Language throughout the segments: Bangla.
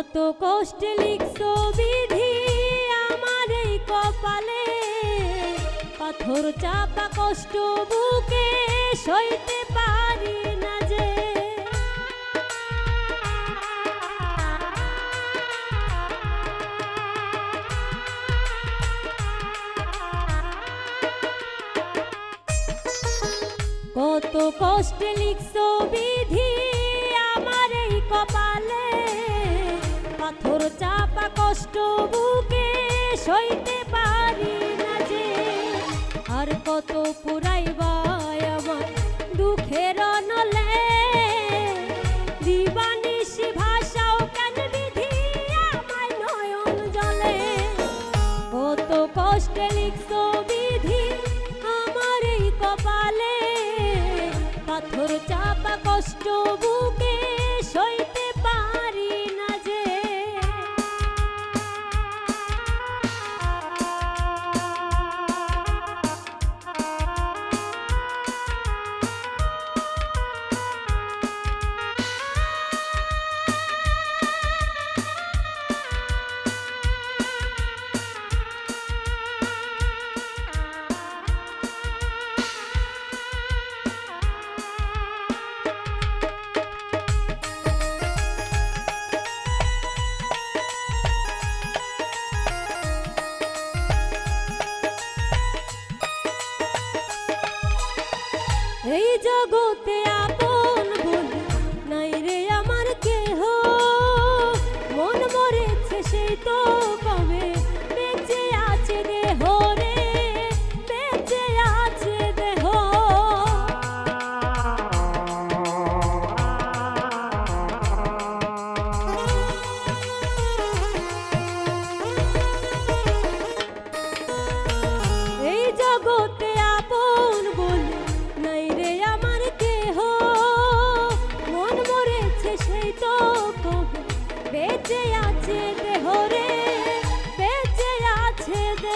কত কষ্টে লিখছো বিধি আমার এই কপালে। পাথর চাপা কষ্ট বুকে সইতে পারি না যে। কত কষ্টে লিখছো বিধি আমার এই কপালে। পাথর চাপা কষ্ট বুকে সইতে পারি না যে। আর কত আমার দুঃখের নলে। বিধি নয়ন জলে? কত বিধি আমার এই কপালে। পাথর চাপা কষ্ট বুকে এই জগতে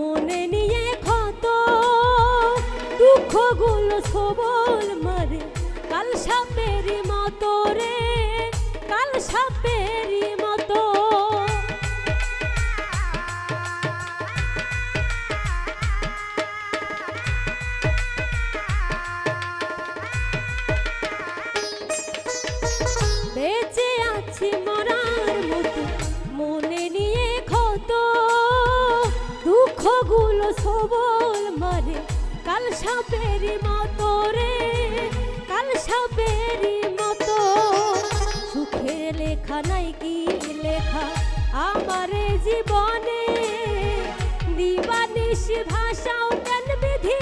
মনে নিয়ে ক্ষত। দুঃখগুলো সবল মারে কাল সাপের মতো রে কাল সাপেরই দুঃখগুলো সবল মারে, কাল সাপেরই মতো রে, কাল সাপেরই মতো। সুখের লেখা নাই কি লেখা আমার জীবনে? দিবানিশ ভাষাও কেন বিধি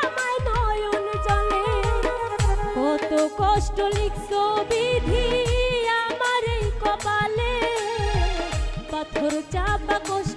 আমায় নয়ন জলে। কত কষ্ট লিখছো বিধি আমার কপালে। পাথর চাপা কষ্ট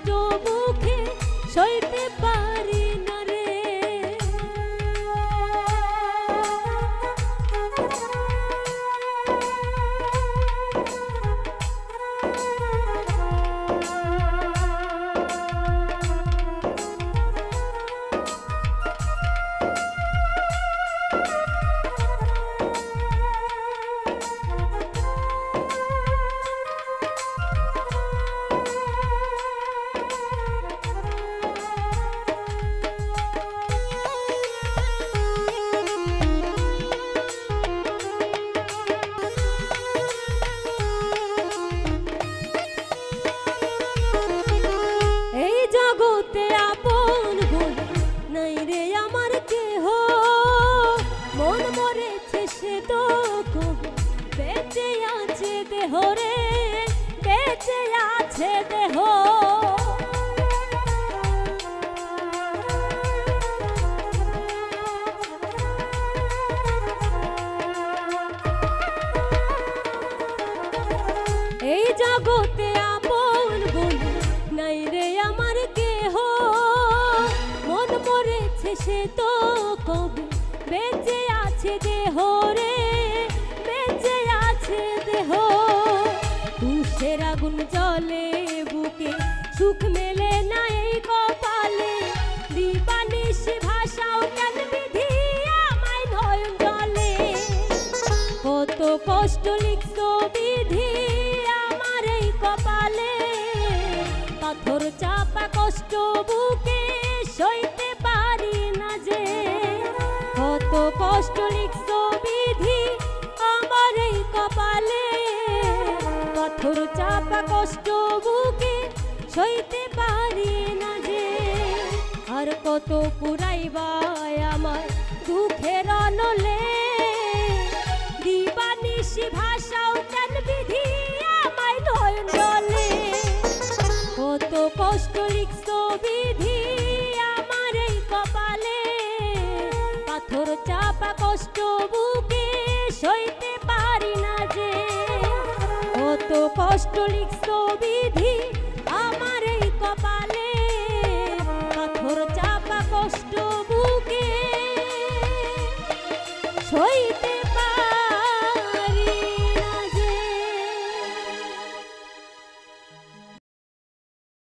জগতে আপন বলে নাই রে আমার কেহ। মন মরেছে সে তো কবে, বেঁচে আছে দেহ রে, বেঁচে আছে দেহ। তুষের আগুন জলে বুকে, সুখ মেলে না চাপা কষ্ট বুকে সইতে পারি না যে। আর কত পুরাইবাই আমার দুঃখের অনলে। দিবানিশি ভাষাও কেন বিধি আমায় নয়ন জলে কত কষ্ট লিখছো বিধি আমার এই কপালে। পাথর চাপা কষ্ট বুকে সইতে পারি